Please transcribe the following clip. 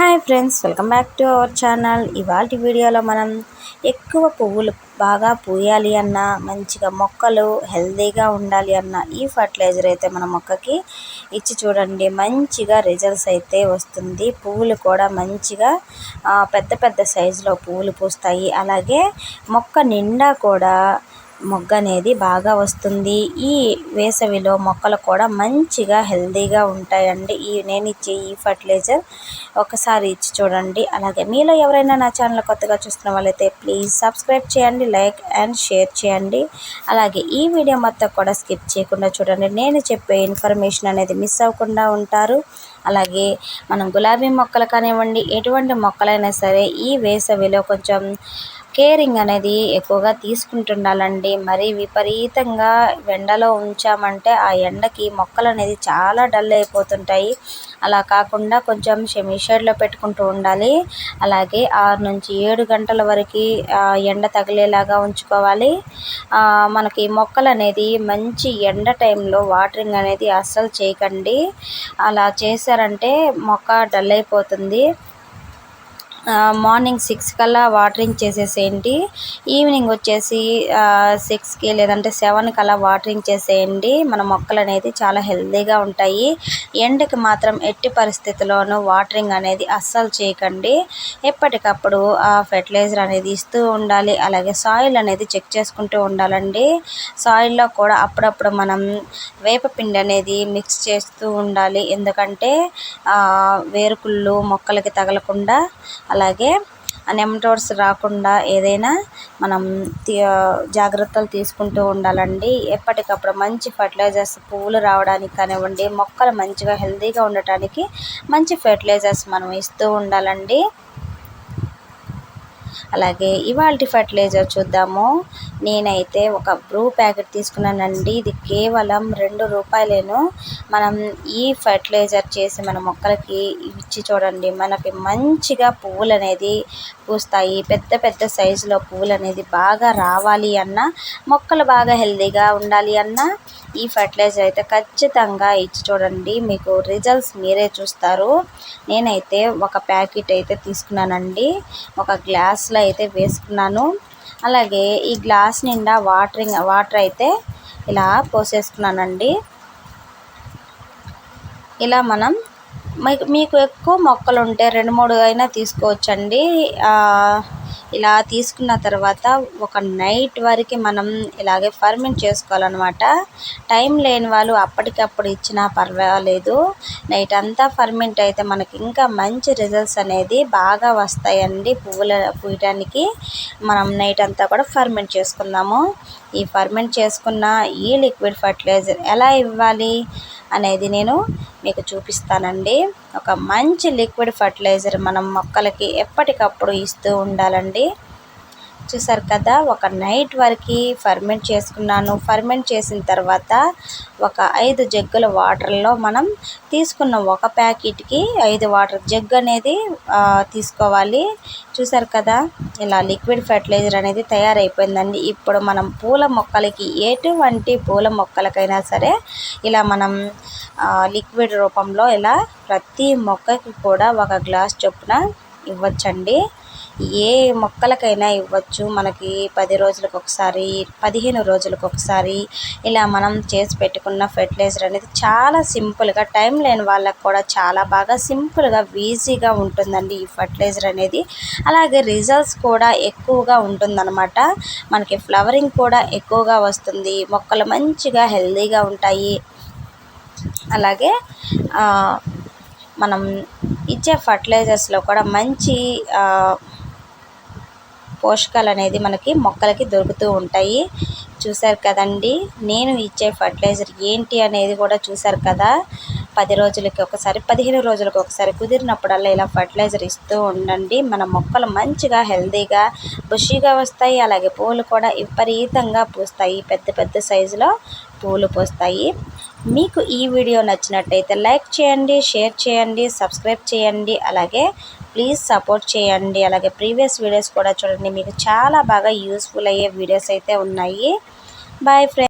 Hi friends welcome back to our channel. ఇవాటి వీడియోలో మనం ఎక్కువ పువ్వులు బాగా పూయాలి అన్న మంచిగా మొక్కలు హెల్తీగా ఉండాలి అన్న ఈ ఫర్టిలైజర్ అయితే మన మొక్కకి ఇచ్చి చూడండి. మంచిగా రిజల్ట్స్ అయితే వస్తుంది. పువ్వులు కూడా మంచిగా పెద్ద పెద్ద సైజులో పువ్వులు పూస్తాయి. అలాగే మొక్క నిండా కూడా మొగ్గ అనేది బాగా వస్తుంది. ఈ వేసవిలో మొక్కలు కూడా మంచిగా హెల్దీగా ఉంటాయండి. ఈ నేను ఇచ్చే ఈ ఫర్టిలైజర్ ఒకసారి ఇచ్చి చూడండి. అలాగే మీలో ఎవరైనా నా ఛానల్ కొత్తగా చూస్తున్న వాళ్ళైతే ప్లీజ్ సబ్స్క్రైబ్ చేయండి లైక్ అండ్ షేర్ చేయండి. అలాగే ఈ వీడియో మొత్తం కూడా స్కిప్ చేయకుండా చూడండి. నేను చెప్పే ఇన్ఫర్మేషన్ అనేది మిస్ అవ్వకుండా ఉంటారు. అలాగే మనం గులాబీ మొక్కలు కానివ్వండి ఎటువంటి మొక్కలైనా సరే ఈ వేసవిలో కొంచెం కేరింగ్ అనేది ఎక్కువగా తీసుకుంటుండాలండి. మరి విపరీతంగా ఎండలో ఉంచామంటే ఆ ఎండకి మొక్కలు అనేది చాలా డల్ అయిపోతుంటాయి. అలా కాకుండా కొంచెం షెమీ షేడ్లో పెట్టుకుంటూ ఉండాలి. అలాగే ఆరు నుంచి ఏడు గంటల వరకు ఎండ తగిలేలాగా ఉంచుకోవాలి. మనకి మొక్కలు అనేది మంచి ఎండ టైంలో వాటరింగ్ అనేది అస్సలు చేయకండి. అలా చేశారంటే మొక్క డల్ అయిపోతుంది. మార్నింగ్ సిక్స్ కల్లా వాటరింగ్ చేసేసేయండి. ఈవినింగ్ వచ్చేసి సిక్స్కి లేదంటే సెవెన్ కల్లా వాటరింగ్ చేసేయండి. మన మొక్కలు అనేది చాలా హెల్తీగా ఉంటాయి. ఎండకి మాత్రం ఎట్టి పరిస్థితుల్లోనూ వాటరింగ్ అనేది అస్సలు చేయకండి. ఎప్పటికప్పుడు ఆ ఫెర్టిలైజర్ అనేది ఇస్తూ ఉండాలి. అలాగే సాయిల్ అనేది చెక్ చేసుకుంటూ ఉండాలండి. సాయిల్లో కూడా అప్పుడప్పుడు మనం వేపపిండి అనేది మిక్స్ చేస్తూ ఉండాలి. ఎందుకంటే వేరుకుళ్ళు మొక్కలకి తగలకుండా అలాగే నెమటోడ్స్ రాకుండా ఏదైనా మనం జాగ్రత్తలు తీసుకుంటూ ఉండాలండి. ఎప్పటికప్పుడు మంచి ఫర్టిలైజర్స్ పువ్వులు రావడానికి కానివ్వండి మొక్కలు మంచిగా హెల్తీగా ఉండటానికి మంచి ఫెర్టిలైజర్స్ మనం ఇస్తూ ఉండాలండి. అలాగే ఇవాళ ఫర్టిలైజర్ చూద్దాము. నేనైతే ఒక బ్రూ ప్యాకెట్ తీసుకున్నానండి. ఇది కేవలం రెండు రూపాయలేను. మనం ఈ ఫర్టిలైజర్ చేసి మన మొక్కలకి ఇచ్చి చూడండి. మనకి మంచిగా పువ్వులు అనేది పూస్తాయి. పెద్ద పెద్ద సైజులో పువ్వులు అనేది బాగా రావాలి అన్న మొక్కలు బాగా హెల్దీగా ఉండాలి అన్న ఈ ఫర్టిలైజర్ అయితే ఖచ్చితంగా ఇచ్చి చూడండి. మీకు రిజల్ట్స్ మీరే చూస్తారు. నేనైతే ఒక ప్యాకెట్ అయితే తీసుకున్నానండి. ఒక గ్లాస్లో అయితే వేసుకున్నాను. అలాగే ఈ గ్లాస్ నిండా వాటరింగ్ వాటర్ అయితే ఇలా పోసేసుకున్నానండి. ఇలా మనం మీకు మీకు ఎక్కువ మొక్కలు ఉంటే రెండు మూడు అయినా తీసుకోవచ్చండి. ఇలా తీసుకున్న తర్వాత ఒక నైట్ వరకు మనం ఇలాగే ఫర్మెంట్ చేసుకోవాలన్నమాట. టైం లేని వాళ్ళు అప్పటికప్పుడు ఇచ్చినా పర్వాలేదు. నైట్ అంతా ఫర్మెంట్ అయితే మనకి ఇంకా మంచి రిజల్ట్స్ అనేది బాగా వస్తాయండి పువ్వుల పూయటానికి. మనం నైట్ అంతా కూడా ఫర్మెంట్ చేసుకుందాము. ఈ ఫర్మెంట్ చేసుకున్న ఈ లిక్విడ్ ఫర్టిలైజర్ ఎలా ఇవ్వాలి? అనేది నేను మీకు చూపిస్తానండి. ఒక మంచి లిక్విడ్ ఫర్టిలైజర్ మనం మొక్కలకి ఎప్పటికప్పుడు ఇస్తూ ఉండాలండి. చూసారు కదా ఒక నైట్ వరకు ఫర్మెంట్ చేసుకున్నాను. ఫర్మెంట్ చేసిన తర్వాత ఒక ఐదు జగ్గుల వాటర్లో మనం తీసుకున్న ఒక ప్యాకెట్కి ఐదు వాటర్ జగ్ అనేది తీసుకోవాలి. చూసారు కదా ఇలా లిక్విడ్ ఫర్టిలైజర్ అనేది తయారైపోయిందండి. ఇప్పుడు మనం పూల మొక్కలకి ఎటువంటి పూల మొక్కలకైనా సరే ఇలా మనం లిక్విడ్ రూపంలో ఇలా ప్రతి మొక్కకి కూడా ఒక గ్లాస్ చొప్పున ఇవ్వచ్చండి. ఏ మొక్కలకైనా ఇవ్వచ్చు. మనకి పది రోజులకు ఒకసారి పదిహేను రోజులకు ఒకసారి ఇలా మనం చేసి పెట్టుకున్న ఫెర్టిలైజర్ అనేది చాలా సింపుల్గా టైం లేని వాళ్ళకు కూడా చాలా బాగా సింపుల్గా ఈజీగా ఉంటుందండి ఈ ఫర్టిలైజర్ అనేది. అలాగే రిజల్ట్స్ కూడా ఎక్కువగా ఉంటుందన్నమాట. మనకి ఫ్లవరింగ్ కూడా ఎక్కువగా వస్తుంది. మొక్కలు మంచిగా హెల్తీగా ఉంటాయి. అలాగే మనం ఇచ్చే ఫర్టిలైజర్స్లో కూడా మంచి పోషకాలు అనేది మనకి మొక్కలకి దొరుకుతూ ఉంటాయి. చూసారు కదండి? నేను ఇచ్చే ఫర్టిలైజర్ ఏంటి అనేది కూడా చూసారు కదా? పది రోజులకి ఒకసారి పదిహేను రోజులకు ఒకసారి కుదిరినప్పుడల్లా ఇలా ఫర్టిలైజర్ ఇస్తూ ఉండండి. మన మొక్కలు మంచిగా హెల్తీగా బుషీగా వస్తాయి. అలాగే పూలు కూడా విపరీతంగా పూస్తాయి. పెద్ద పెద్ద సైజులో పూలు పూస్తాయి. మీకు ఈ వీడియో నచ్చినట్టయితే లైక్ చేయండి షేర్ చేయండి సబ్స్క్రైబ్ చేయండి. అలాగే ప్లీజ్ సపోర్ట్ చేయండి. అలాగే ప్రీవియస్ వీడియోస్ కూడా చూడండి. మీకు చాలా బాగా యూస్ఫుల్ అయ్యే వీడియోస్ అయితే ఉన్నాయి. Boy friend